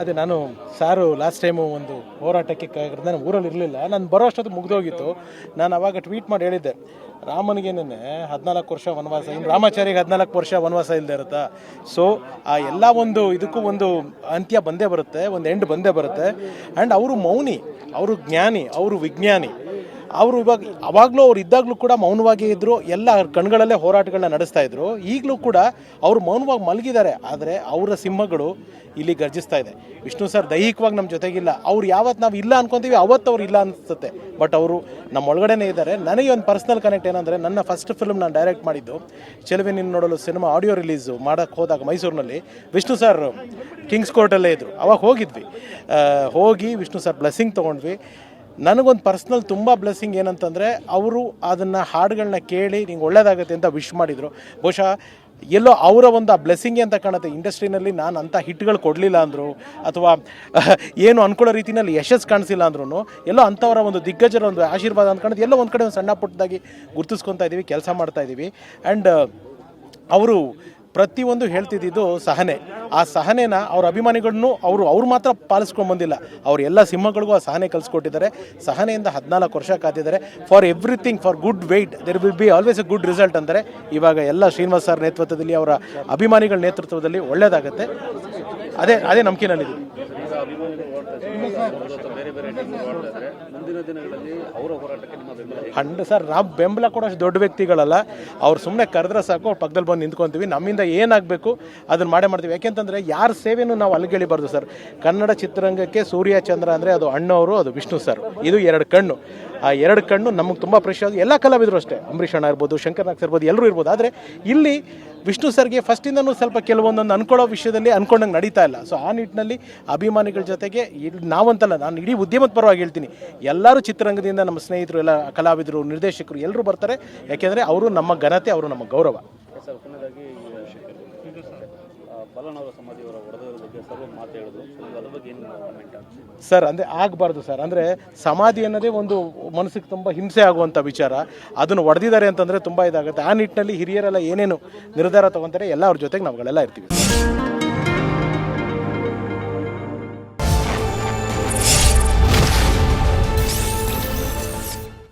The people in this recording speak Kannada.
ಅದೇ ನಾನು ಸಾರು ಲಾಸ್ಟ್ ಟೈಮು ಒಂದು ಹೋರಾಟಕ್ಕೆ ನಾನು ಊರಲ್ಲಿ ಇರಲಿಲ್ಲ. ನಾನು ಬರೋ ಅಷ್ಟೊತ್ತು ಮುಗ್ದೋಗಿತ್ತು. ನಾನು ಅವಾಗ ಟ್ವೀಟ್ ಮಾಡಿ ಹೇಳಿದ್ದೆ. ರಾಮನಿಗೇನೆ ಹದಿನಾಲ್ಕು ವರ್ಷ ವನವಾಸ, ಇನ್ನು ರಾಮಾಚಾರಿಗೆ ಹದಿನಾಲ್ಕು ವರ್ಷ ವನವಾಸ ಇಲ್ಲದೆ ಇರುತ್ತಾ? ಸೊ ಆ ಎಲ್ಲ ಒಂದು ಇದಕ್ಕೂ ಒಂದು ಅಂತ್ಯ ಬಂದೇ ಬರುತ್ತೆ, ಒಂದು ಎಂಡ್ ಬಂದೇ ಬರುತ್ತೆ. ಆ್ಯಂಡ್ ಅವರು ಮೌನಿ, ಅವರು ಜ್ಞಾನಿ, ಅವರು ವಿಜ್ಞಾನಿ. ಅವರು ಇವಾಗ ಅವಾಗಲೂ ಅವ್ರು ಇದ್ದಾಗಲೂ ಕೂಡ ಮೌನವಾಗಿ ಇದ್ದರು ಎಲ್ಲ ಕಣ್ಗಳಲ್ಲೇ ಹೋರಾಟಗಳನ್ನ ನಡೆಸ್ತಾ ಇದ್ರು. ಈಗಲೂ ಕೂಡ ಅವರು ಮೌನವಾಗಿ ಮಲಗಿದ್ದಾರೆ. ಆದರೆ ಅವರ ಸಿಂಹಗಳು ಇಲ್ಲಿ ಗರ್ಜಿಸ್ತಾ ಇದೆ. ವಿಷ್ಣು ಸರ್ ದೈಹಿಕವಾಗಿ ನಮ್ಮ ಜೊತೆಗಿಲ್ಲ. ಅವ್ರು ಯಾವತ್ತು ನಾವು ಇಲ್ಲ ಅನ್ಕೊಂತೀವಿ ಅವತ್ತು ಅವ್ರು ಇಲ್ಲ ಅನಿಸುತ್ತೆ. ಬಟ್ ಅವರು ನಮ್ಮ ಇದ್ದಾರೆ ನನಗೆ ಒಂದು ಪರ್ಸ್ನಲ್ ಕನೆಕ್ಟ್ ಏನಂದರೆ, ನನ್ನ ಫಸ್ಟ್ ಫಿಲ್ಮ್ ನಾನು ಡೈರೆಕ್ಟ್ ಮಾಡಿದ್ದು ಚೆಲುವೆ ನಿನ್ನ ನೋಡಲು ಸಿನಿಮಾ ಆಡಿಯೋ ರಿಲೀಸು ಮಾಡೋಕ್ಕೆ ಹೋದಾಗ ಮೈಸೂರಿನಲ್ಲಿ ವಿಷ್ಣು ಸರ್ ಕಿಂಗ್ಸ್ ಕೋರ್ಟಲ್ಲೇ ಇದ್ದರು ಅವಾಗ ಹೋಗಿದ್ವಿ. ಹೋಗಿ ವಿಷ್ಣು ಸರ್ ಬ್ಲೆಸ್ಸಿಂಗ್ ತೊಗೊಂಡ್ವಿ. ನನಗೊಂದು ಪರ್ಸ್ನಲ್ ತುಂಬ ಬ್ಲೆಸ್ಸಿಂಗ್ ಏನಂತಂದರೆ ಅವರು ಅದನ್ನು ಹಾಡುಗಳನ್ನ ಕೇಳಿ ನಿಂಗೆ ಒಳ್ಳೇದಾಗುತ್ತೆ ಅಂತ ವಿಶ್ ಮಾಡಿದರು. ಬಹುಶಃ ಎಲ್ಲೋ ಅವರ ಒಂದು ಆ ಬ್ಲೆಸ್ಸಿಂಗ್ ಅಂತ ಕಾಣುತ್ತೆ. ಇಂಡಸ್ಟ್ರಿನಲ್ಲಿ ನಾನು ಅಂಥ ಹಿಟ್ಗಳು ಕೊಡಲಿಲ್ಲ ಅಂದರು, ಅಥವಾ ಏನು ಅನ್ಕೊಳ್ಳೋ ರೀತಿಯಲ್ಲಿ ಯಶಸ್ಸು ಕಾಣಿಸಿಲ್ಲ ಅಂದ್ರೂ ಎಲ್ಲೋ ಅಂಥವರ ಒಂದು ದಿಗ್ಗಜರ ಒಂದು ಆಶೀರ್ವಾದ ಅಂದ್ಕೊಂಡು ಎಲ್ಲೋ ಒಂದು ಕಡೆ ಒಂದು ಸಣ್ಣ ಪುಟ್ಟದಾಗಿ ಗುರ್ತಿಸ್ಕೊತಾ ಇದ್ದೀವಿ ಕೆಲಸ ಮಾಡ್ತಾ ಇದ್ದೀವಿ ಆ್ಯಂಡ್ ಅವರು ಪ್ರತಿಯೊಂದು ಹೇಳ್ತಿದ್ದಿದ್ದು ಸಹನೆ. ಆ ಸಹನೆನ ಅವ್ರ ಅಭಿಮಾನಿಗಳನ್ನು ಅವರು, ಅವ್ರು ಮಾತ್ರ ಪಾಲಿಸ್ಕೊಂಡು ಬಂದಿಲ್ಲ. ಅವ್ರ ಎಲ್ಲ ಸಿಂಹಗಳಿಗೂ ಆ ಸಹನೆ ಕಲಿಸ್ಕೊಟ್ಟಿದ್ದಾರೆ. ಸಹನೆಯಿಂದ ಹದಿನಾಲ್ಕು ವರ್ಷ ಕಾತಿದ್ದಾರೆ for everything for good wait there will be always a good result ಅಂದರೆ ಇವಾಗ ಎಲ್ಲ ಶ್ರೀನಿವಾಸ್ ಸರ್ ನೇತೃತ್ವದಲ್ಲಿ ಅವರ ಅಭಿಮಾನಿಗಳ ನೇತೃತ್ವದಲ್ಲಿ ಒಳ್ಳೆಯದಾಗುತ್ತೆ ಅದೇ ಅದೇ ನಂಬಿಕೆನಲ್ಲಿದ್ದೀವಿ ಹಂಡ್ ಸರ್, ನಾವು ಬೆಂಬಲ ಕೊಡೋಷ್ಟು ದೊಡ್ಡ ವ್ಯಕ್ತಿಗಳಲ್ಲ. ಅವ್ರು ಸುಮ್ಮನೆ ಕರೆದ್ರೆ ಸಾಕು, ಅವ್ರ ಪಕ್ಕದಲ್ಲಿ ಬಂದು ನಿಂತ್ಕೊಂತೀವಿ. ನಮ್ಮಿಂದ ಏನಾಗಬೇಕು ಅದನ್ನು ಮಾಡೇ ಮಾಡ್ತೀವಿ. ಯಾಕೆಂತಂದರೆ ಯಾರ ಸೇವೆಯೂ ನಾವು ಅಲ್ಲಿಗೆಳಿಬಾರ್ದು ಸರ್. ಕನ್ನಡ ಚಿತ್ರರಂಗಕ್ಕೆ ಸೂರ್ಯ ಚಂದ್ರ ಅಂದರೆ ಅದು ಅಣ್ಣವರು, ಅದು ವಿಷ್ಣು ಸರ್. ಇದು ಎರಡು ಕಣ್ಣು. ಆ ಎರಡು ಕಣ್ಣು ನಮಗೆ ತುಂಬ ಪ್ರೆಷರ್ ಎಲ್ಲ ಕಲಾವಿದರು ಅಷ್ಟೇ. ಅಂಬರೀಷ್ ಅಣ್ಣ ಇರ್ಬೋದು, ಶಂಕರ್ ನಾಗ್ ಇರ್ಬೋದು, ಎಲ್ಲರೂ ಇರ್ಬೋದು. ಆದರೆ ಇಲ್ಲಿ ವಿಷ್ಣು ಸರ್ಗೆ ಫಸ್ಟಿಂದನೂ ಸ್ವಲ್ಪ ಕೆಲವೊಂದೊಂದು ಅನ್ಕೊಳ್ಳೋ ವಿಷಯದಲ್ಲಿ ಅನ್ಕೊಂಡಂಗೆ ನಡೀತಾ ಇಲ್ಲ. ಸೊ ಆ ನಿಟ್ಟಿನಲ್ಲಿ ಅಭಿಮಾನಿಗಳ ಜೊತೆಗೆ ಇಲ್ಲಿ ನಾವಂತಲ್ಲ, ನಾನು ಇಡೀ ಉದ್ಯಮದ ಪರವಾಗಿ ಹೇಳ್ತೀನಿ. ಎಲ್ಲರೂ ಚಿತ್ರರಂಗದಿಂದ ನಮ್ಮ ಸ್ನೇಹಿತರು, ಎಲ್ಲ ಕಲಾವಿದರು, ನಿರ್ದೇಶಕರು ಎಲ್ಲರೂ ಬರ್ತಾರೆ. ಯಾಕೆಂದರೆ ಅವರು ನಮ್ಮ ಘನತೆ, ಅವರು ನಮ್ಮ ಗೌರವ. ಸರ್ ಅಂದ್ರೆ ಆಗಬಾರ್ದು ಸರ್. ಅಂದರೆ ಸಮಾಧಿ ಅನ್ನೋದೇ ಒಂದು ಮನಸ್ಸಿಗೆ ತುಂಬ ಹಿಂಸೆ ಆಗುವಂಥ ವಿಚಾರ. ಅದನ್ನು ಒಡೆದಿದ್ದಾರೆ ಅಂತಂದರೆ ತುಂಬ ಇದಾಗುತ್ತೆ. ಆ ನಿಟ್ಟಿನಲ್ಲಿ ಹಿರಿಯರೆಲ್ಲ ಏನೇನು ನಿರ್ಧಾರ ತೊಗೊತಾರೆ ಎಲ್ಲ ಅವ್ರ ಜೊತೆಗೆ ನಾವುಗಳೆಲ್ಲ ಇರ್ತೀವಿ